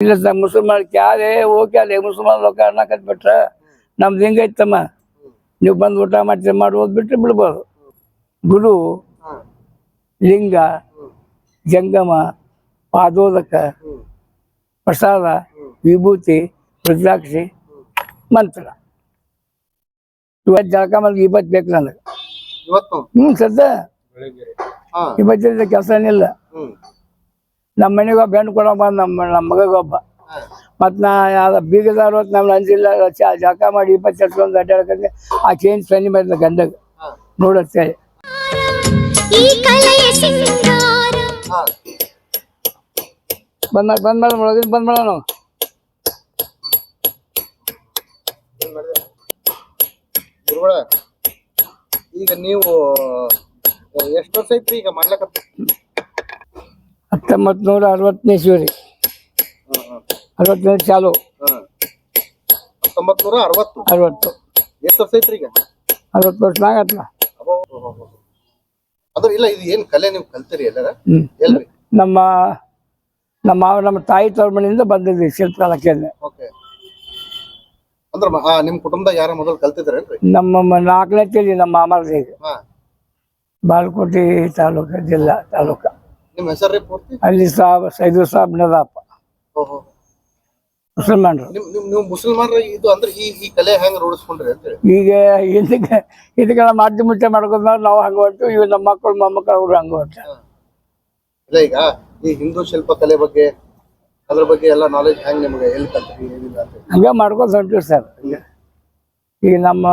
ಇಲ್ಲ ಸರ್ ಮುಸಲ್ಮಾನ್ ಕ್ಯಾರೇ ಓಕೆ ಅಲ್ಲಿ ಮುಸಲ್ಮಾನ್ ಲೋಕ ಅನ್ನಕತ್ ಬಿಟ್ರ ನಮ್ದು ಹೆಂಗೈತಮ್ಮ? ನೀವು ಬಂದು ಊಟ ಮಾಡ್ತೀರ ಮಾಡಿ ಬಿಟ್ಟು ಬಿಡ್ಬೋದು. ಗುರು ಲಿಂಗ ಜಂಗಮ ಪಾದೋದಕ ಪ್ರಸಾದ ವಿಭೂತಿ ರುದ್ರಾಕ್ಷಿ ಮಂತ್ರ. ಇವತ್ತು ಜಳಕ ಮಾಡಿ ಇವತ್ತು ಬೇಕು ನನಗೆ. ಇವತ್ತು? ಹ್ಞೂ ಸದ್ದ ಹಾ. ಇವತ್ತಿಂದ ಕೆಲಸ ಏನಿಲ್ಲ. ನಮ್ಮ ಮನೆಗೆ ಒಬ್ಬ ಹೆಣ್ಣು ಕೊಡೋ ಬಂದು ನಮ್ಮ ನಮ್ಮ ಮಗಗೊಬ್ಬ. ಮತ್ತು ನಾ ಯಾವ ಬೀಗದಾರ ಹೊತ್ತು ನಮ್ಮ ಅಂಜಿಲ್ಲ ಜಾಕ ಜಳಕ ಮಾಡಿ ಇಪ್ಪತ್ತು ಎಟ್ಕೊಂಡು ಅಡ್ಡಾಡಕಂದ್ರೆ ಆ ಚೇಂಜ್ ಸನ್ನಿ ಮಾಡಿದ ಗಂಡಗೆ. ನೋಡತ್ತೇಳಿ ಬಂದ್ ಮಾಡಿ ಬಂದ್ ಮಾಡೋಣ ಒಳಗಿಂದ ಬಂದ್ ಮಾಡೋಣ ಗುರುಗಳ ಈಗ ನೀವು ಎಷ್ಟು ವರ್ಷ ಐತ್ರಿ ಈಗ ಮಾಡ್ಲಕತ್ತ ಹತ್ತೊಂಬತ್ತು ನೂರ ಅರವತ್ತನೇ ಇಸ್ವಿ ಅರವತ್ತನೇ ಚಾಲು ನೂರ ಅರವತ್ತು. ಅರವತ್ತು ಎಷ್ಟು ವರ್ಷ ಐತ್ರಿ ಈಗ? ಅರವತ್ತು ವರ್ಷ ಆಗತ್ತಲ್ಲ ಅಬ್ಬೋ, ಹೋ, ಹೋ, ಹೋ. ಅದು ಇಲ್ಲ ಇದು ಏನ್ ಕಲೆ ನೀವು ಕಲ್ತಿರಿ ಎಲ್ಲಾರ? ಎಲ್ರಿ ನಮ್ಮ ನಮ್ಮ ಮಾವ ನಮ್ಮ ತಾಯಿ ತವರ ಮನೆಯಿಂದ ಬಂದಿದ್ವಿ ಶಿಲ್ಪಕಲಾಕೆಯಲ್ಲಿ ಓಕೆ. ಅಂದ್ರ ಮ- ಆ, ನಿಮ್ ಕುಟುಂಬದಾಗ ಯಾರ ಮೊದಲು ಕಲ್ತಿದ್ರೇನ್ರಿ ನಮ್ಮ ನಾಲ್ಕನೇ ತಿಳಿ ನಮ್ಮ ಮಾಮರ್ದಿಗೆ ತಾಲೂಕ ತಾಲೂಕು ಜಿಲ್ಲಾ ತಾಲೂಕು. ನಿಮ್ ಹೆಸರು ಪೂರ್ತಿ? ಅಲ್ಲಿ ಸಾಬ್ ಸೈದು ಸಾಬ್ ನದಾಪ. ಓಹೋ. ಮುಸಲ್ಮಾನರು. ನೀವು ಮುಸಲ್ಮಾನರು ಇದು ಅಂದ್ರೆ ಈ ಈ ಕಲೆ ಹೆಂಗ್ ರೂಢಿಸ್ಕೊಂಡ್ರಿ ಅಂತೇಳಿ ಈಗ ಇದಕ್ಕೆ ಇದಕ್ಕೆಲ್ಲ ಮಾಧ್ಯಮ ಮುಚ್ಚೆ ಮಾಡ್ಕೊಂಡ್ ನಾವು ಹಂಗ ಹೊಟ್ಟು ಇವ್ ನಮ್ಮ ಮಕ್ಕಳು ಮೊಮ್ಮಕ್ಕಳು ಅವ್ರು ಹಂಗ ಹೊಟ್ಟು ಇಲ್ಲ ಈಗ ಈ ಹಿಂದೂ ಶಿಲ್ಪ ಕಲೆ ಬಗ್ಗೆ ಅದ್ರ ಬಗ್ಗೆ ಎಲ್ಲ ನಾಲೆಜ್ ಹೆಂಗ್ ನಿಮ್ಗೆ ಎಲ್ಲಿ ಕಲ್ತ್ರಿ ಏನಿಲ್ಲ ಅಂತ ಹಂಗ ಮಾಡ್ಕೊಂಡ್ ಹೊಂಟಿವಿ ಸರ್. ಈಗ ನಮ್ಮ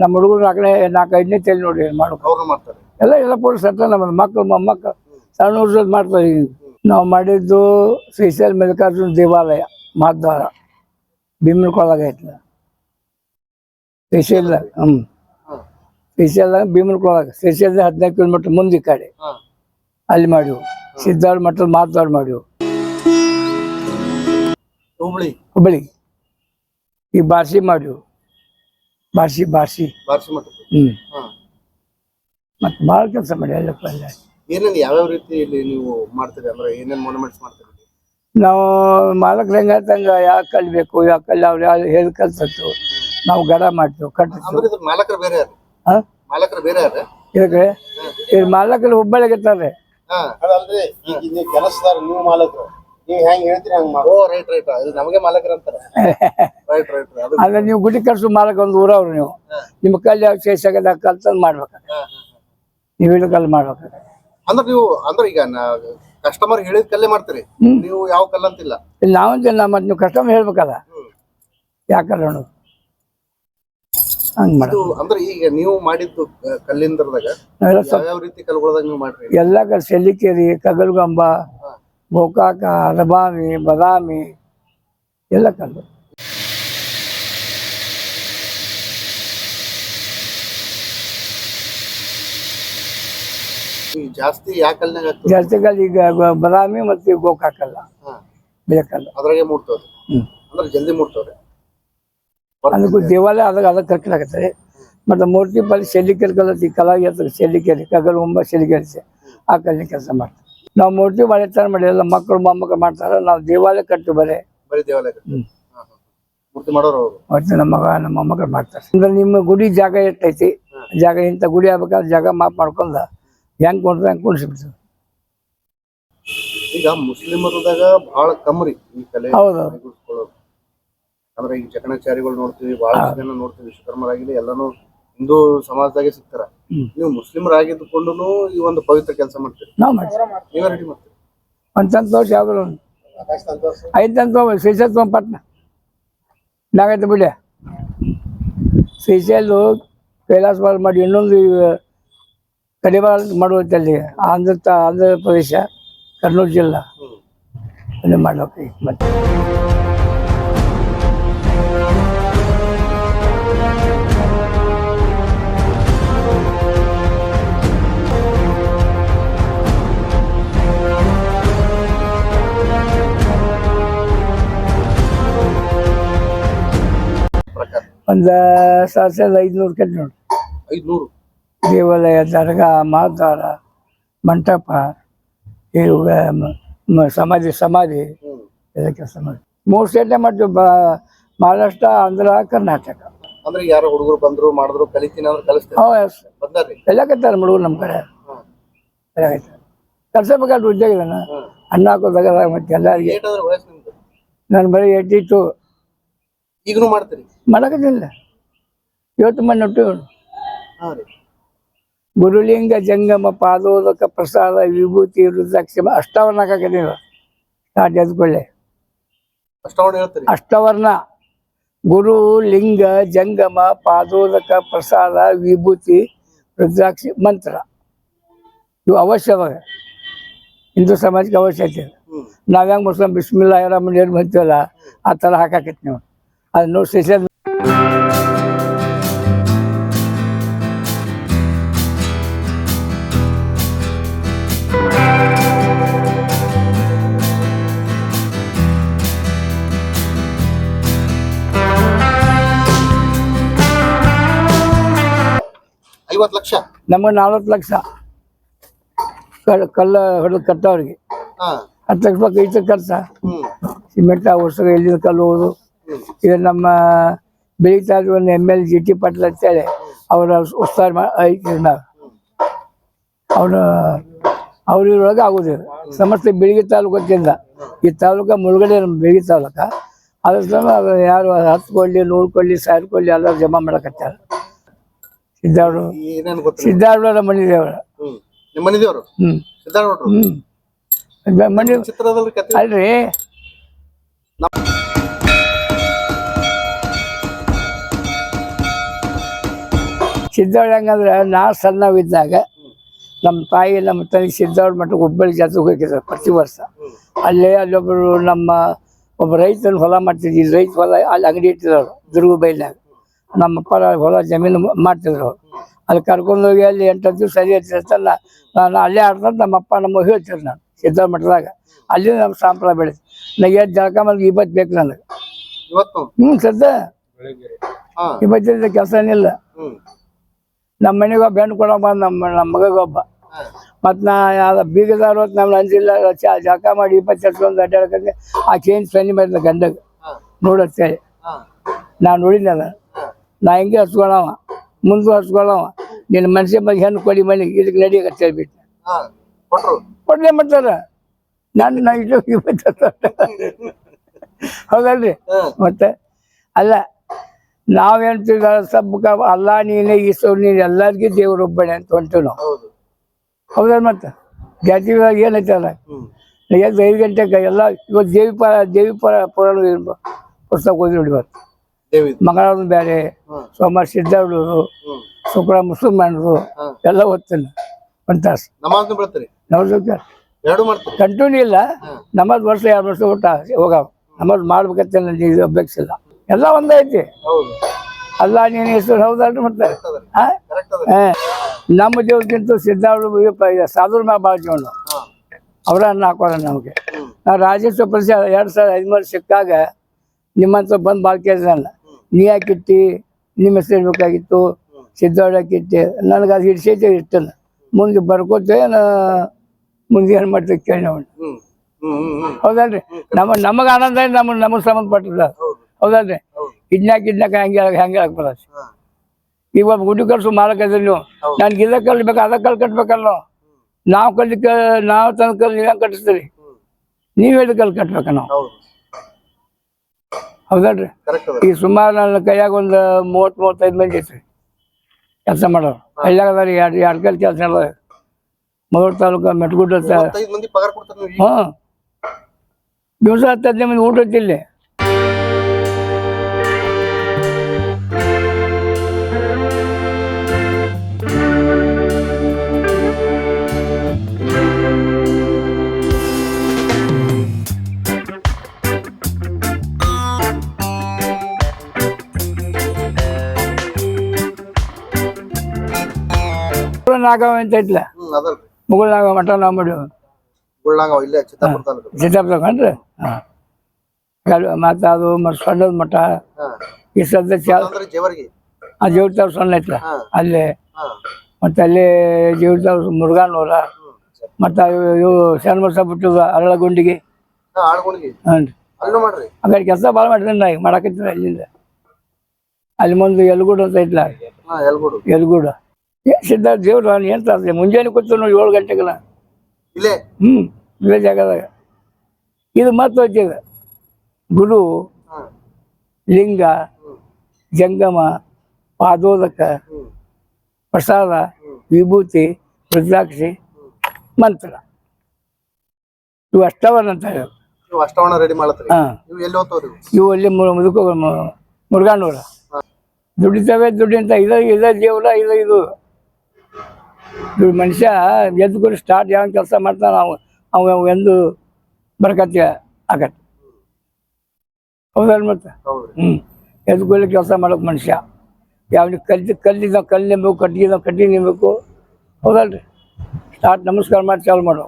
ನಮ್ಮ ಹುಡುಗರು ನಾಲ್ಕನೇ ನಾಲ್ಕೈದನೇ ತಲೆ ನೋಡಿ ಮಾಡ್ಕೊ ಅವ್ರು ಮಾಡ್ತಾರೆ. ಎಲ್ಲ ಎಲ್ಲ ಪೊಲೀಸ್ ಅಂತ ನಮ್ಮ ಮಕ್ಕಳು ಮೊಮ್ಮಕ್ಕಳು. ಸಣ್ಣ ಹುಡುಗರು ಮಾಡ್ತಾ ಇದ್ದೀನಿ ನಾವು ಮಾಡಿದ್ದು ಶ್ರೀಶೈಲ ಮಲ್ಲಿಕಾರ್ಜುನ ದೇವಾಲಯ ಮಹಾದ್ವಾರ. ಭೀಮನಕೊಳಗ ಐತ್ಲ. ಶ್ರೀಶೈಲ ಹ್ಮ್. ಹಾ ಶ್ರೀಶೈಲ ಭೀಮನಕೊಳಗ ಶ್ರೀಶೈಲ ಹದಿನೈದು ಕಿಲೋಮೀಟರ್ ಮುಂದೆ ಈ ಕಡೆ. ಅಲ್ಲಿ ಮಾಡಿವು. ಸಿದ್ಧಾರ್ಥ ಮಠದ ಮಹಾದ್ವಾರ ಮಾಡಿವು. ಹುಬ್ಳಿ ಹುಬ್ಬಳ್ಳಿ. ಈ ಬಾರ್ಸಿ ಮಾಡಿವು. ಬಾರ್ಸಿ ಬಾರ್ಸಿ. ಬಾರ್ಸಿ ಮಠ. ಹ್ಮ್. ಮತ್ತೆ ಭಾಳ ಕೆಲಸ ಮಾಡಿ ಎಲ್ಲಪ್ಪ ಎಲ್ಲ. ಏನೇನ್ ಯಾವ್ಯಾವ ರೀತಿ ಇಲ್ಲಿ ನೀವು ಮಾಡ್ತೀರಿ? ಅಂದ್ರೆ ಏನೇನ್ ಮೊನಮೆಂಟ್ಸ್ ಮಾಡ್ತೀರಿ? ನಾವು ಮಾಲಕ್ರು ಹೆಂಗಂತಂಗ ಯಾವ ಕಲಿಬೇಕು? ಯಾವ ಕಲಿ ಅವ್ರು ಯಾವ ಹೇಳಿ ಕಲ್ಸತ್ತು ನಾವು ಗಡ ಮಾಡ್ತೇವೆ ಇದ್ರ ಮಾಲಕರು ಬೇರೆ ಮಾಲಕರು ಬೇರೆ ಇದಕ್ಕೆ ಈ ಮಾಲಕರು ಹುಬ್ಬಳ್ಳಿಗೆ ಇರ್ತಾರೆ. ಅದಲ್ರಿ ಈಗ ನೀವು ಕೆಲಸದಾರ ನೀವು ಮಾಲಕರು. ನೀವು ಹೆಂಗ್ ಹೇಳ್ತೀರಿ ಹಂಗ್ ಮಾಡು ಓ ರೈಟ್ ರೈಟ್ ಇದು ನಮಗೆ ಮಾಲಕರು ಅಂತಾರೆ. ರೈಟ್ ರೈಟ್ ಅಂದ್ರೆ ನೀವು ಗುಡಿ ಕಟ್ಸು ಮಾಲಕ ಒಂದು ಊರವ್ರು ನೀವು. ನಿಮ್ಮ ಕಲ್ಲು ಯಾವ ಶೇಷಾಗದ ಕಲ್ತಂದು ಮಾಡ್ಬೇಕು. ಹಾ, ಹಾ, ನೀವು ಇಳು ಕಲ್ಲು ಮಾಡ್ಬೇಕು. ಅಂದ್ರೆ ನೀವು ಅಂದ್ರೆ ಈಗ ಕಸ್ಟಮರ್ ಹೇಳಿದ ಕಲ್ಲೇ ಮಾಡ್ತೀರಿ. ನೀವು ಯಾವ ಕಲ್ಲ ಅಂತಿಲ್ಲ? ಇಲ್ಲಿ ನಾವಂತ ಮತ್ತೆ ನೀವು ಕಸ್ಟಮರ್ ಹೇಳ್ಬೇಕಲ್ಲ. ಯಾಕಲ್ಲ ಅನ್ನೋದು ಹಂಗೆ ಇದು ಅಂದ್ರೆ ಈಗ ನೀವು ಮಾಡಿದ್ದು ಕಲ್ಲಿಂದರದಾಗ ನಾವೆಲ್ಲ ಸ್ವಲ್ಪ ಯಾವ್ಯಾವ ರೀತಿ ಕಲ್ಗಳದಾಗ ನೀವು ಮಾಡ್ರಿ? ಎಲ್ಲ ಕಡೆ ಸೆಲ್ಲಿಕೇರಿ ಕಗಲ್ಗಂಬ ಗೋಕಾಕ ರಬಾಮಿ ಬದಾಮಿ ಎಲ್ಲ ಕಲ್ಲು. ಜಾಸ್ತಿ ಜಾಸ್ತಿ ಕಲ್ಲು ಈಗ ಗೊ- ಬದಾಮಿ ಮತ್ತೆ ಗೋಕಾಕಲ್ಲ ಬೇಕಲ್ಲ ಅದ್ರಾಗೆ ಮೂಡ್ತವ್ರಿ ಹ್ಮ್. ಅಂದ್ರೆ ಜಲ್ದಿ ಮೂಡ್ತವ್ರಿ ಅದಕ್ಕೂ ದೇವಾಲಯ ಅದಾಗ ಅದಕ್ಕೆ ಕರ್ಕೊಂಡು ಆಗುತ್ತದೆ ಮತ್ತೆ ಮೂರ್ತಿ ಬಳಿ ಕೆಲ್ಕಲ್ಲ ಕಲತಿ ಕಲಾ ಶೆಲ್ಲಿ ಸೆಲ್ಲಿಕೆರೆ ಕಗಲ್ ಒಂಬ ಸೆಲ್ಲಿಕೆರೆ ಆ ಕಲ್ಲಿನ ಕೆಲಸ ಮಾಡ್ತಾರೆ. ನಾವು ಮೂರ್ತಿ ಬಳೆ ಎತ್ತರ ಮಾಡಿ ಎಲ್ಲ ಮಕ್ಕಳು ಮೊಮ್ಮಕ್ಕಳು ಮಾಡ್ತಾರೆ. ನಾವು ದೇವಾಲಯ ಕಟ್ಟು ಬರೇ. ಬರೀ ದೇವಾಲಯ ಹ್ಮ್. ಮೂರ್ತಿ ಮಾಡೋರು ಅವರು. ಮತ್ತು ನಮ್ಮ ಮಗ ನಮ್ಮ ಮೊಮ್ಮಕ್ಕಳು ಮಾಡ್ತಾರೆ. ಅಂದ್ರೆ ನಿಮ್ಮ ಗುಡಿ ಜಾಗ ಎಷ್ಟೈತಿ? ಜಾಗ ಇಂಥ ಗುಡಿ ಆಗ್ಬೇಕಾದ್ರೆ ಜಾಗ ಮಾಪ್ ಮಾಡ್ಕೊಂಡ ಹೆಂಗ್ ಕೊಡ್ರಿ ಹೆಂಗ್ ಕೊಡಿಸ್ಬಿಡ್ತೀವಿ ಈಗ ಮುಸ್ಲಿಮರದಾಗ ಬಹಳ ಕಮ್ರಿ ಈ ಕಲೆ ಹೌದು. ಗುರುತಿಸ್ಕೊಳ್ಳೋದು. ಅಂದ್ರೆ ಈ ಚಕಣಾಚಾರಿಗಳು ನೋಡ್ತೀವಿ ಬಹಳ ಜನ ನೋಡ್ತೀವಿ ವಿಶ್ವಕರ್ಮರಾಗಿಲ್ಲ ಎಲ್ಲಾನು ಹಿಂದೂ ಸಮಾಜದಾಗೆ ಸಿಗ್ತಾರ. ಹ್ಮ್. ನೀವು ಮುಸ್ಲಿಮರಾಗಿದ್ದುಕೊಂಡು ಈ ಒಂದು ಪವಿತ್ರ ಕೆಲಸ ಮಾಡ್ತೀರಿ. ನಾವು ಮಾಡ್ತೀವಿ. ನೀವೇ ರೆಡಿ ಮಾಡ್ತೀರಿ. ಒಂದು ಸಂತೋಷ ಯಾವ್ದು ಐದು ಸಂತೋಷ ಶ್ರೀಶೈಲ ತೊಗೊಂಬಟ್ನ ನಾಗೈತೆ ಬಿಡಿ. ಶ್ರೀಶೈಲು ಕೈಲಾಸ ಬಾಲ್ ಮಾಡಿ ಇನ್ನೊಂದು ಕಡಿವಾಳ ಮಾಡುವಂತಲ್ಲಿ ಆಂಧ್ರ ತ- ಆಂಧ್ರ ಪ್ರದೇಶ ಕರ್ನೂಲು ಜಿಲ್ಲಾ ಅಲ್ಲಿ ಮಾಡ್ಬೇಕು ಈಗ ಮತ್ತೆ ಪ್ರಕಾರ ಒಂದು ಸಾವಿರದ ಐದುನೂರು ಕಟ್ಟಿ ನೋಡಿ ಐದ್ನೂರು ದೇವಾಲಯ ದರ್ಗಾ ಮಹಾದ್ವಾರ ಮಂಟಪ ಇವು ಸಮಾಧಿ ಸಮಾಧಿ ಎಲ್ಲ ಕೆಲಸ ಮಾಡಿ ಮೂರು ಸ್ಟೇಟ್ನೇ ಮಾಡ್ತೀವಿ ಬ ಮಹಾರಾಷ್ಟ್ರ ಆಂಧ್ರ ಕರ್ನಾಟಕ. ಅಂದ್ರೆ ಯಾರೋ ಹುಡುಗರು ಬಂದ್ರು ಮಾಡಿದ್ರು ಕಲಿತೀನಿ ಅಂದ್ರೆ ಎಸ್. ಬಂದಾರ್ರಿ ಎಲ್ಲ ಕತ್ತಾರ ಹುಡುಗರು ನಮ್ಮ ಕಡೆ. ಹ್ಮ್. ಎಲ್ಲ ಕತ್ತಾರೆ ಕಲ್ಸಬೇಕಾದ್ರೆ ಉದ್ಯೋಗ ಇದನ್ನ ಅಣ್ಣ ಅನ್ನ ಹಾಕೋದಾಗ ಮತ್ತೆ ಎಲ್ಲರಿಗೆ. ಏಟ್ ವಯಸ್ಸು ನಿಮ್ದು? ನಾನು ಬರೀ ಎಟ್ಟಿ ಟು. ಈಗನು ಮಾಡ್ತೀರಿ? ಮಾಡಕತ್ತಿಲ್ಲ. ಇವತ್ತು ಮಣ್ಣು ಹಾಂ ರೀ. ಗುರುಲಿಂಗ ಜಂಗಮ ಪಾದೋದಕ ಪ್ರಸಾದ ವಿಭೂತಿ ರುದ್ರಾಕ್ಷಮ ಅಷ್ಟವರ್ಣ ಹಾಕತ್ತೀನಿ ನಾ ಜದ್ಕೊಳ್ಳೆ ಅಷ್ಟವರ್ಣ ಗುರು ಲಿಂಗ ಜಂಗಮ ಪಾದೋದಕ ಪ್ರಸಾದ ವಿಭೂತಿ ರುದ್ರಾಕ್ಷಿ ಮಂತ್ರ. ಇವು ಅವಶ್ಯವಾಗ ಹಿಂದೂ ಸಮಾಜಕ್ಕೆ ಅವಶ್ಯ ಐತಿ ನಾವ್ ಹೆಂಗ್ ಮುಸ್ಲಿಂ ಬಿಸ್ಮಿಲ್ಲಾ ರಹಮಾನ್ ಬಂತೀವಲ್ಲ ಆ ಥರ ಹಾಕಾಕೈತಿ ನೀವು. ಅದು ನೋಡಿ ಸ್ಟೇಷನ್ ಐವತ್ ಲಕ್ಷ? ನಮಗೆ ನಲ್ವತ್ತು ಲಕ್ಷ. ಕಲ್ ಕಲ್ಲ ಹೊಡೆದು ಕಟ್ಟೋರಿಗೆ. ಹಾ. ಹತ್ತು ಲಕ್ಷ ರೂಪಾಯಿ ಕೈತ ಖರ್ಚ ಸಿಮೆಂಟ್ ವರ್ಷ ಎಲ್ಲಿಂದ ಕಲ್ಲು ಹೋದು ಈಗ ನಮ್ಮ ಬೆಳೀತಾ ಇರೋ ಒಂದು M L G T Patil ಅಂತೇಳಿ ಅವರ ಉಸ್ತಾರ ನಾವು ಅವನ ಅವ್ರ ಇದ್ರೊಳಗೆ ಆಗೋದಿಲ್ಲ ಸಮಸ್ಯೆ ಬೆಳಗ್ಗೆ ತಾಲೂಕಿಂದ. ಈ ತಾಲೂಕ ಮುಳುಗಡೆ ನಮ್ಮ ಬೆಳಗ್ಗೆ ತಾಲೂಕ. ಅದ್ರ ಯಾರು ಹತ್ತು ಕೊಡಲಿ ನೂರು ಕೊಡ್ಲಿ ಸಾವಿರ ಕೊಡ್ಲಿ ಎಲ್ಲ ಜಮಾ ಮಾಡಕತ್ತಾರ. ಸಿದ್ದಾರು ಏನೇನ್ ಗೊತ್ತಿಲ್ಲ. ಸಿದ್ದಾರ್ಡವರ ಮನೆ ದೇವರ ಹ್ಮ್. ನಿಮ್ಮ ಮನೆ ಹ್ಮ್. ಹ್ಞೂ ಸಿದ್ಧಾರ್ಡ್ರು ಹ್ಞೂ ಮನೆ ಚಿತ್ರದಲ್ಲಿ ಕತೆ ಅಲ್ರಿ. ಸಿದ್ದವ್ರು ಹೆಂಗಂದ್ರೆ ನಾ ಸಣ್ಣವಿದ್ದಾಗ ನಮ್ಮ ತಾಯಿ ನಮ್ಮ ತಂದೆ ಸಿದ್ದವ್ರ ಮಠಕ್ಕೆ ಹುಬ್ಬಳ್ಳಿ ಜಾತ್ರೆಗೆ ಹೋಗಿದ್ರು ಪ್ರತಿ ವರ್ಷ. ಅಲ್ಲೇ ಅಲ್ಲೊಬ್ಬರು ನಮ್ಮ ಒಬ್ಬ ರೈತನ ಹೊಲ ಮಾಡ್ತಿದ್ವಿ ರೈತ ಹೊಲ ಅಲ್ಲಿ ಅಂಗಡಿ ಇಟ್ಟಿರೋರು ದುರ್ಗ ಬೈಲ್ನಾಗ. ನಮ್ಮ ಅಪ್ಪ ಹೊಲ ಜಮೀನು ಮಾಡ್ತಿದ್ರು. ಅಲ್ಲಿ ಅಲ್ಲಿ ಕರ್ಕೊಂಡೋಗಿ ಅಲ್ಲಿ ಎಂಟು ದಿವಸ ಸರಿ ಇರ್ತಿರ್ತಲ್ಲ ನಾನು ಅಲ್ಲೇ ಆಡ್ತಾ ನಮ್ಮ ಅಪ್ಪ ನಮ್ಮ ಹೇಳ್ತಿರು ನಾನು ಸಿದ್ಧ ಮಠದಾಗ ಅಲ್ಲಿ ನಮ್ಮ ಸಾಂಪ್ರದಾಯ ಬೆಳೆದು ನನಗೆ ಜಳಕ ಮಾಡಿ ಇವತ್ತು ಬೇಕು ನನಗೆ. ಹ್ಞೂ ಸದ್ದ. ಹಾ. ಇವತ್ತಿಂದ ಕೆಲಸ ಏನಿಲ್ಲ ನಮ್ಮ ಮನೆಗೆ ಒಬ್ಬ ಹೆಣ್ಣು ಕೊಡೋ ಬಂದು ನಮ್ಮ ನಮ್ಮ ಮಗಗೊಬ್ಬ ಮತ್ತು ನಾ ಯಾವ್ದು ಬೀಗದವ್ರು ಹೊತ್ತು ನಮ್ಮ ಅಂಜಿಲ್ಲ ಜಳಕ ಮಾಡಿ ಇಪ್ಪತ್ತು ಒಂದು ಅಡ್ಡಾಡ್ಕೊಂಡು ಆ ಚೇಂಜ್ ಸನ್ನಿ ಮಾಡಿದ ಗಂಡಗೆ. ನೋಡತ್ತೇಳಿ ನಾನು ನೋಡಿದ್ದೆ ನೋಡಿದ್ನಲ್ಲ. ನಾ ಹಿಂಗೆ ಹಚ್ಕೊಳವ ಮುಂದೆ ಹಚ್ಕೊಳವ ನಿನ್ನ ಮನ್ಸಿಗೆ ಬಗ್ಗೆ ಹೆಣ್ಣು ಕೊಡಿ ಮನೆ ಇದಕ್ಕೆ ನಡಿಯಕ್ಕೆ ಹೇಳ್ಬಿಟ್ಟು. ಕೊಡ್ಲೇ ಮಾಡ್ತಾರ. ನಾನು ನಾ ಇವತ್ತು ಹೌದಲ್ರಿ? ಮತ್ತೆ? ಅಲ್ಲ ನಾವೇನ್ತೀವಿ ಸಬ್ಬಕ ಅಲ್ಲ ನೀನೇ ಈಶ್ವರ್ ನೀನು ಎಲ್ಲರಿಗೂ ದೇವರೊಬ್ಬನೇ ಅಂತ ಹೊಂಟು ನಾವು. ಹೌದು. ಹೌದಲ್ಲ ಮತ್ತೆ? ಜಾತಿ ಏನೈತಲ್ಲ ಐದು ಗಂಟೆಗೆ ಎಲ್ಲ ಇವತ್ತು ದೇವಿ ಪರ ದೇವಿ ಪರ ಪುರಾಣ ಪುಸ್ತಕ ಓದಿ ನೋಡಿ ಇವತ್ತು. ಮಂಗಳವಾರ ಬೇರೆ ಸೋಮವಾರ ಹ್ಮ್. ಶುಕ್ರ ಮುಸಲ್ಮಾನರು ಎಲ್ಲ ಓದ್ತೇನೆ ಒಂದು ತಾಸು. ನಮಾಜ್ ಬಿಡ್ತೀರಿ ಎರಡು ಮಾಡ್ತೀರಿ? ಕಂಟಿನ್ಯೂ ಇಲ್ಲ. ನಮಾಜ್ ವರ್ಷ ಎರಡು ವರ್ಷ ಊಟ ಹೋಗಾವ ನಮಾಜ್ ಮಾಡ್ಬೇಕಂತ ನನಗೆ ಇಲ್ಲ ಎಲ್ಲ ಒಂದೇ ಐತಿ. ಅಲ್ಲ ನೀನು ಹೆಸರು ಹೌದಲ್ರಿ ಮತ್ತೆ. ನಮ್ಮ ದೇವ್ರಕ್ಕಿಂತ ಸಿದ್ಧಾರ್ಡು ಸಾಧುರ ಮ್ಯಾಗ ಭಾಳ ಜೀವನ. ಅವರ ಅನ್ನ ಹಾಕೋರ ನಮಗೆ. ನಾ ನಾವು ರಾಜೇಶ್ವರ ಪರಿಚಯ ಎರಡು ಸಾವಿರದ ಹದಿಮೂರು ಸಿಕ್ಕಾಗ ನಿಮ್ಮಂತ ಬಂದು ಭಾಳ ಕೇಳಿದ್ರಲ್ಲ ನೀ ಹಾಕಿರ್ತಿ ನಿಮ್ಮ ಹೆಸರು ಇರ್ಬೇಕಾಗಿತ್ತು ಹಾಕಿಟ್ಟೆ ನನಗೆ ಅದು ಹಿಡ್ಸೈತೆ ಇರ್ತಲ್ಲ ಮುಂದೆ ಬರ್ಕೋತೆ ಮುಂದೆ ಏನು ಮಾಡ್ತೀವಿ ಕೇಳಿ ನಾವು ಹೌದಲ್ರಿ? ನಮ್ಮ ನಮಗೆ ಆನಂದ ನಮಗೆ ನಮಗೆ ಸಂಬಂಧಪಟ್ಟದ ಹೌದು. ಹೌದಲ್ರಿ? ಹೌದು. ಇದ್ನಾಕ ಕಿಡ್ನಾಕ್ ಹಂಗೆ ಹಂಗೆ ಹಾಕ್ಬಾರ ಹಾ. ಈಗ ಒಬ್ಬ ಗುಡಿ ಕಲ್ಸು ಮಾಲಕ್ ಅದ್ರಿ ನೀವು. ನನ್ಗೆ ಇದ ಕಲ್ಬೇಕು ಅದ ಕಲ್ ಕಟ್ಬೇಕಲ್ಲ? ನಾವು ಕಲಿಕ ನಾವು ತಂದು ಕಲ್ ನೀವೇ ಕಟ್ಟಿಸ್ತೀರಿ? ನೀವ್ ಹೇಳಿದ ಕಲ್ ಕಟ್ಬೇಕ ನಾವು. ಹೌದಲ್ರಿ? ಈಗ ಸುಮಾರು ನನ್ನ ಕೈಯಾಗ ಒಂದು ಮೂವತ್ ಮೂವತ್ತೈದು ಮಂದಿ ಐತ್ರಿ. ಕೆಲಸ ಮಾಡೋರು. ಹಳ್ಳ್ಯಾಗ ಅದಾರ ಎರಡು ಎರಡು ಕೈಲಿ ಕೆಲಸ ಮಾಡೋದು ಮಗಳೂರು ತಾಲೂಕು ಮೆಟ್ಗುಡ್ಡ? ಹ್ಞೂ ದಿವಸ ಹತ್ತು ಹದಿನೈದು ಮಂದಿ ಊಟ ಇಲ್ಲಿ. ನಾಗವ ಅಂತ ಐತ್ಲ ಮುಗುಳ್ ನಾಗವ ಮಠ ನಾವು ಮಾಡಿ ಗುಳ್ಳಾಂಗ ಇಲ್ಲೇ ಚಿತ್ತಾಪುರ ಮತ್ತು ಅದು ಮತ್ತೆ ಸಣ್ಣದ ಮಠ. ಈ ಸದ್ದ ಆ ಜೀವಿತಾವ್ ಸಣ್ಣ ಐತ್ಲ. ಅಲ್ಲಿ. ಮತ್ತು ಅಲ್ಲಿ ಜೀವಿತಾವ್ ಮುರುಘಾನೂರ. ಹ್ಮ್ ಸರಿ. ಮತ್ತು ಇವು ಶರಣಬಸ ಬಿಟ್ಟದ ಅರಳಗುಂಡಿಗೆ. ಹ್ಞೂ ಅಲ್ಲೂ ಕೆಲಸ ಭಾಳ ಮಾಡಿದ್ರೆ ನಾ ಈಗ ಮಾಡಕತ್ತೀನಿ ಅಲ್ಲಿಂದ. ಅಲ್ಲಿ ಮುಂದೆ ಎಲ್ಗೂಡು ಅಂತ ಐತ್ಲ. ಎಲ್ಗೂಡು ಏನ್ ಸಿದ್ಧಾರ್ಥ ದೇವ್ರು ನಾನು ಏನು ತರ್ತೀನಿ ಮುಂಜಾನೆ ಕೂತು ನೋಡಿ ಏಳು ಗಂಟೆಗೆಲ್ಲ. ಇಲ್ಲೇ? ಹ್ಮ್ ಇಲ್ಲೇ ಜಾಗದಾಗ. ಇದು ಮತ್ತೆ ಹೋಗ್ತದೆ ಗುರು ಲಿಂಗ ಜಂಗಮ ಪಾದೋದಕ ಪ್ರಸಾದ ವಿಭೂತಿ ರುದ್ರಾಕ್ಷಿ ಮಂತ್ರ. ಇವು ಅಷ್ಟವನ್ನಂತ ಅಂತ ಅಷ್ಟವಣ ರೆಡಿ ಮಾಡತ್ರಿ? ಹಾಂ. ಇವು ಅಲ್ಲಿ ಮುದುಕ ಮುರುಗಾನೂರ ದುಡಿತವೆ ದುಡ್ಡಿ ಅಂತ ಇದ ಇದ ದೇವ್ರ ಇದ ಇದು. ಇವ್ ಮನುಷ್ಯ ಎದ್ದು ಸ್ಟಾರ್ಟ್ ಯಾವ ಕೆಲಸ ಮಾಡ್ತಾನ ಅವ ಅವ ಎಂದು ಬರಕತ್ತೆ ಆಗತ್ತೆ. ಹೌದಲ್ಲ ಮತ್ತೆ? ಹ್ಞೂ ಎದ್ಕೊಳ್ಳಿ ಕೆಲಸ ಮಾಡೋಕೆ ಮನುಷ್ಯ. ಯಾವ ಕಲ್ಲು ಕಲ್ಲಿದ ಕಲ್ಲು ನಿಂಬೇಕು ಕಟ್ಟಿಗಿದ ಕಟ್ಟಿ ನಿಂಬೇಕು ಹೌದಲ್ರಿ ಸ್ಟಾರ್ಟ್ ನಮಸ್ಕಾರ ಮಾಡಿ ಚಾಲು ಮಾಡೋ.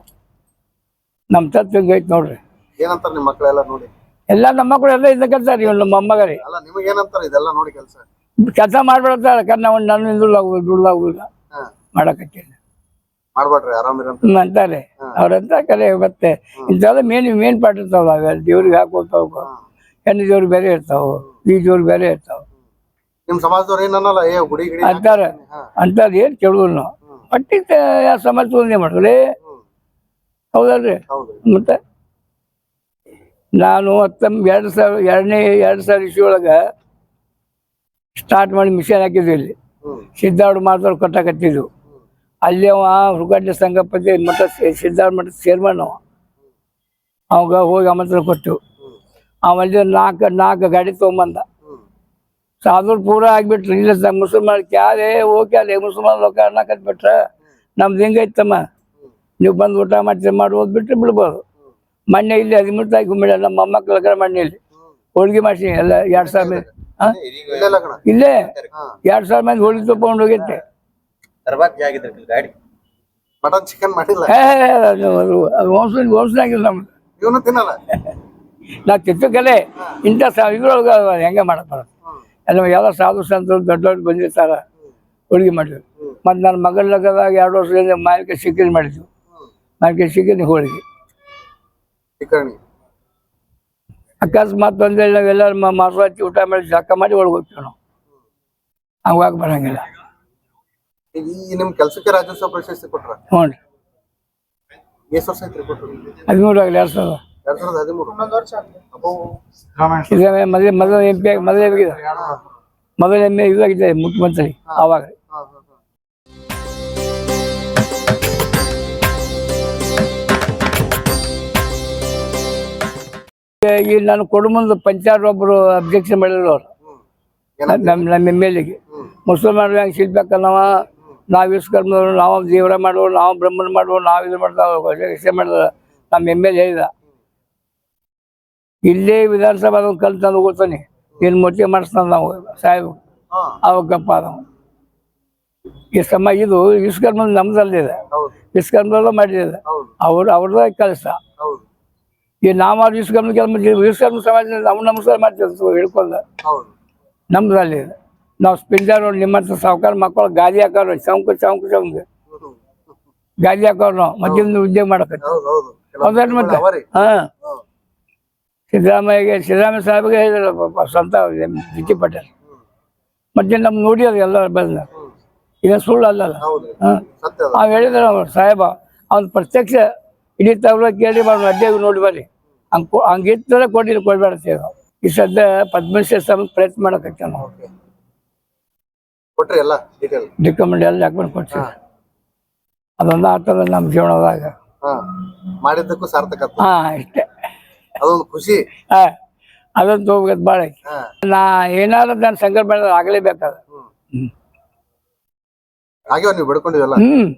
ನಮ್ಮ ತತ್ವ ಹಿಂಗೈತೆ ಐತೆ ನೋಡ್ರಿ. ಏನಂತಾರೆ ನಿಮ್ಮ ಮಕ್ಕಳೆಲ್ಲ ನೋಡಿ? ಎಲ್ಲ ನಮ್ಮ ಮಕ್ಕಳು ಎಲ್ಲ ಇದನ್ನ ಕೆಲಸ ರೀ ನಮ್ಮ ಮೊಮ್ಮಗರಿ ಅಲ್ಲ ನಿಮಗೆ ಏನಂತಾರೆ ಇದೆಲ್ಲ ನೋಡಿ ಕೆಲಸ? ಕೆಲಸ ಮಾಡ್ಬಿಡ್ತಾರೆ ಯಾಕಂದ್ರೆ ನಾವು ನಾನು ಹಿಂದುಳಾಗುದು ದುಡ್ಲಾಗುದಿಲ್ಲ ಮಾಡ್ಬೇಡ್ರಿ ಆರಾಮಿರಂತ ಹ್ಮ್ ಅಂತಾರೆ ಅವ್ರಂತ ಕಲೆ ಮತ್ತೆ ಇಂಥವೆಲ್ಲ ಮೇನ್ ಮೇನ್ ಪಾಠ ಇರ್ತಾವಲ್ಲ ಅವೆಲ್ಲ ದೇವ್ರಿಗೆ ಹಾಕೋತಾವ ಹೆಣ್ಣು ದೇವ್ರು ಬೇರೆ ಇರ್ತಾವ ಈ ದೇವ್ರು ಬೇರೆ ಇರ್ತಾವ. ನಿಮ್ ಸಮಾಜದವ್ರು ಏನನ್ನಲ್ಲ ಏ ಗುಡಿ ಗಿಡಿ ಅಂತಾರೆ. ಅಂತಾರೆ ಏನು ಕೇಳುದಿಲ್ಲ ನಾವು. ಸಮಾಜ ತೊಂದರೆ ಮಾಡ್ರಿ ಹೌದಲ್ರಿ? ಮತ್ತೆ? ನಾನು ಹತ್ತೊಂಬ ಎರಡ್ ಸಾವಿರ ಎರಡನೇ ಎರಡ್ ಸಾವಿರ ಇಸ್ವಿ ಒಳಗ ಸ್ಟಾರ್ಟ್ ಮಾಡಿ ಮಿಷನ್ ಹಾಕಿದ್ವಿ ಇಲ್ಲಿ. ಹ್ಮ್. ಸಿದ್ಧಾರ್ಥ ಮಾತಾಡ್ ಕೊಟ್ಟಾಕತ್ತಿದ್ವು ಅಲ್ಲಿ ಅವ ಹುಡುಗಾಟ ಸಂಘಪತಿ ಮಠ ಸಿದ್ಧಾರ್ಥ ಮಠ ಚೇರ್ಮನ್ ಅವ. ಅವಾಗ ಹೋಗಿ ಆಮಂತ್ರಣ ಕೊಟ್ಟು ಅವಲ್ಲಿ ನಾಲ್ಕು ನಾಲ್ಕು ಗಾಡಿ ತೊಗೊಂಬಂದ. ಸಾಧು ಪೂರ ಆಗ್ಬಿಟ್ರು ಇಲ್ಲ ಸರ್ ಮುಸಲ್ಮಾನ್ ಕ್ಯಾರೆ ಓಕೆ ಅಲ್ಲೇ ಮುಸಲ್ಮಾನ್ ಲೋಕ ಅನ್ನಕತ್ಬಿಟ್ರ ನಮ್ದು ಹೆಂಗೈತಮ್ಮ ನೀವು ಬಂದು ಊಟ ಮಾಡ್ತೀರಿ ಮಾಡಿ ಓದ್ಬಿಟ್ರೆ ಬಿಡ್ಬೋದು. ಮೊನ್ನೆ ಇಲ್ಲಿ ಹದಿಮೂರು ತಾಯಿ ಗುಮ್ಮಿಡ ನಮ್ಮ ಮೊಮ್ಮಕ್ಕಳ ಲಗ್ನ ಮಣ್ಣಲ್ಲಿ ಹೋಳ್ಗೆ ಮಾಡಿಸಿ ಎಲ್ಲ ಎರಡು ಸಾವಿರ ಮಂದಿ ಇಲ್ಲೇ ಎರಡು ಸಾವಿರ ಮಂದಿ ಹೋಳಿಗೆ ತಗೊಂಡು ಹೋಗೈತೆ ಮಟನ್ ಚಿಕನ್ ಮಾಡಿಲ್ಲ? ಏ ಅದು ವಂಶ ವಂಶನಾಗಿಲ್ಲ ನಮ್ದು. ಇವನು ತಿನ್ನಲ್ಲ? ನಾ ಇಂಥ ಇದ್ರೊಳಗೆ ಹೆಂಗೆ ಬರುತ್ತೆ ಎಲ್ಲ ಸಾಧು ಸಂತರು ದೊಡ್ಡವ್ರು ಬಂದಿರ್ತಾರ ಹುಡುಗಿ ಮಾಡಿದ್ವಿ ಮತ್ತು ನನ್ನ ಮಗಳ ಲಗ್ನದಾಗ ಎರಡು ವರ್ಷದಿಂದ ಮಾವಿನಕಾಯಿ ಚಿಕನ್ ಮಾಡಿದ್ವಿ. ಹ್ಮ್. ಚಿಕನ್ ಹೋಳಿಗೆ. ಅಕಸ್ಮಾತ್ ಒಂದೇಳಿ ನಾವೆಲ್ಲರೂ ಮಾಸ ಹಚ್ಚಿ ಊಟ ಮಾಡಿ ಜಳಕ ಮಾಡಿ ಒಳಗೆ ಹೋಗ್ತೀವಿ ನಾವು. ಹಂಗಾಗಿ ಬರಂಗಿಲ್ಲ. ಈಗ ಈ ನಿಮ್ ಕೆಲ್ಸಕ್ಕೆ ರಾಜ್ಯೋತ್ಸವ ಪ್ರಶಸ್ತಿ ಕೊಟ್ರ? ಹ್ಞೂ ರೀ. ಎಷ್ಟು ವರ್ಷ ಐತ್ರಿ ಕೊಟ್ರು? ಹದಿಮೂರು ಆಗಲಿ ಎರಡು ಸಾವಿರ ಎರಡ್ ಸಾವಿರದ ಹದಿಮೂರು. ಅಬ್ಬೋ. ಇದೇ ಮೊದಲೇ ಮೊದಲ ಎಂ ಪಿ ಆಗಿ ಮೊದಲೇ ಆಗಿದೆ ಮೊದಲ ಎಂ ಎ ಇದಾಗಿದೆ ಮುಖ್ಯಮಂತ್ರಿ ಆವಾಗ. ಹಾ, ಹಾ, ಹಾ. ಈ ನಾನು ಕೊಡು ಮುಂದೆ ಪಂಚಾಯತ್ ಒಬ್ಬರು ಅಬ್ಜೆಕ್ಷನ್ ಮಾಡಿದ್ರು ಅವ್ರು. ಹ್ಮ್. ನಮ್ಮ ನಮ್ಮ ಎಂ ಎಲ್ ಎಗೆ. ಮುಸಲ್ಮಾನರು ಹೆಂಗೆ ಶಿಲ್ಪಕ್ಕಲ್ಲವ ನಾವು ವಿಶ್ವಕರ್ಮದವ್ರು ನಾವು ದೇವರ ಮಾಡುವ ನಾವು ಬ್ರಹ್ಮನ ಮಾಡುವ ನಾವು ಇದು ಮಾಡ್ತಾವೆ ವಿಷಯ ಮಾಡಿದ ನಮ್ಮ ಎಂ ಎಲ್ ಹೇಳಿದ ಇಲ್ಲೇ. ವಿಧಾನಸಭಾದ ಒಂದು ಕಲ್ ತಂದು ಹೋಗ್ತಾನೆ ಏನು ಮೊಟ್ಟೆ ಮಾಡಿಸ್ತಾನೆ ನಾವು ಸಾಹೇಬ್. ಅವಕ್ಕಪ್ಪ ನಾವು ಈ ಸಮ ಇದು ವಿಶ್ವಕರ್ಮ ನಮ್ದಲ್ಲಿದೆ ಹೌದು. ವಿಶ್ವಕರ್ಮದಲ್ಲ ಮಾಡಿದೆ ಅವ್ರು ಅವ್ರದ್ದು ಕೆಲಸ. ಈ ನಾವು ವಿಶ್ವಕರ್ಮ ಕೆಲಸ ವಿಶ್ವಕರ್ಮ ಸಮಾಜದಲ್ಲಿ ನಾವು ನಮಸ್ಕಾರ ಮಾಡ್ತೀವಿ ಹಿಡ್ಕೊಂಡ ಹೌದು. ನಾವು ಸ್ಪಿಂಡರ್ ನಿಮ್ಮಂತ ಸಾವುಕಾರ ಮಕ್ಕಳು ಗಾಲಿ ಹಾಕೋರು ಚೌಂಕು ಚೌಂಕು ಚೌಂಕು. ಗಾಲಿ ಹಾಕೋರು ನಾವು ಮಧ್ಯದಿಂದ ಉದ್ಯೋಗ ಮಾಡಕತ್ತೆ. ಮತ್ತೆ? ಹಾ. ಸಿದ್ದರಾಮಯ್ಯಗೆ ಸಿದ್ದರಾಮಯ್ಯ ಸಾಹೇಬ್ಗೆ ಹೇಳಿದ್ರು ಪಾಪ ಸ್ವಂತ ಬಿಚ್ಚಿ ಕೆ ಪಟೇಲ್. ಮತ್ತೆ ನಮ್ಮ ನೋಡಿದ್ರು ಎಲ್ಲ ಬಂದ ಈಗ ಸುಳ್ಳು ಅಲ್ಲಲ್ಲ ಅವ್ ಹೇಳಿದ್ರು ಅವ್ರು ಸಾಹೇಬ ಅವ್ನ ಪ್ರತ್ಯಕ್ಷ ಇಡೀ ತಗೊಳ ಕೇಳಿ ಮಾಡಿ ಅಡ್ಡಿಯಾಗಿ ನೋಡಿ ಬರ್ರಿ ಹಂಗೆ ಹಂಗಿತ್ತಲ್ಲ ಕೊಟ್ಟಿಲ್ಲ ಕೊಡ್ಬೇಡ ನಾವು ಈ ಸದ್ಯ ಪದ್ಮಶ್ರೀ ಸಮ ಪ್ರಯತ್ನ ಮಾಡಕತ್ತೆ ನಾವು. ಕೊಟ್ರಿ ಎಲ್ಲ ಡೀಟೇಲ್ ಡಿಕಮೆಂಡ್ ಎಲ್ಲ ಡಾಕ್ಯುಮೆಂಟ್ ಕೊಡ್ತೀವಿ ಅದೊಂದು ಆಗ್ತದ ನಮ್ಮ ಜೀವನದಾಗ. ಹಾ. ಮಾಡಿದ್ದಕ್ಕೂ ಸಾರ್ಥಕ ಆತು. ಹಾ ಇಷ್ಟೇ. ಅದೊಂದು ಖುಷಿ. ಹಾ ಅದೊಂದು ಹೋಗ್ಬೇಕು ಭಾಳ ಐತಿ. ಹಾ. ನಾ ಏನಾದ್ರು ನನ್ನ ಸಂಕಲ್ಪ ಮಾಡಿದ್ರೆ ಆಗ್ಲೇಬೇಕಾದ ಆಗ್ಯಾವ ನೀವು ಬಿಡ್ಕೊಂಡಿವಲ್ಲ ಹ್ಮ್.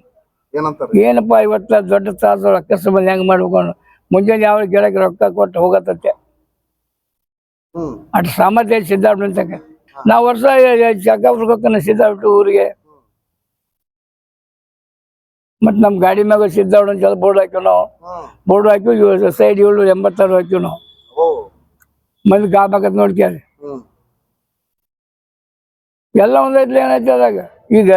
ಏನಂತಾರ? ಏನಪ್ಪ ಇವತ್ತು ದೊಡ್ಡ ತ್ರಾಸ ರೊಕ್ಕ ಸಂಬಂಧ ಹೆಂಗ್ ಮಾಡ್ಬೇಕು? ಅನ್ನೋ. ಮುಂಜಾನೆ ಯಾವ ಗಿಡಕ್ಕೆ ರೊಕ್ಕ ಕೊಟ್ಟು ಹೋಗತ್ತೆ ಹ್ಮ್. ಅಷ್ಟು ಸಾಮರ್ಥ್ಯ ನಿಂತಕ್ಕೆ ನಾವು ವರ್ಷ ಚಕ್ಕ ಸಿದ್ದಾಬಿಟ್ಟು ಊರಿಗೆ. ಮತ್ತೆ ನಮ್ಮ ಗಾಡಿ ಮ್ಯಾಗ ಸಿದ್ಧಾರ್ಥ ಸ್ವಲ್ಪ ಬೋರ್ಡ್ ಹಾಕಿವ್ ನಾವು. ಬೋರ್ಡ್ ಹಾಕಿ ಸೈಡ್ ಏಳು ಎಂಬತ್ತಾರು ಹಾಕಿವ್ ನಾವು. ಮಂದಿ ಗಾಬಾಕತ್ ನೋಡ್ಕ್ಯಾರಿ ಎಲ್ಲ ಒಂದೈತ್ಲಿ ಏನಾಯ್ತದಾಗ ಅದಾಗ ಈಗ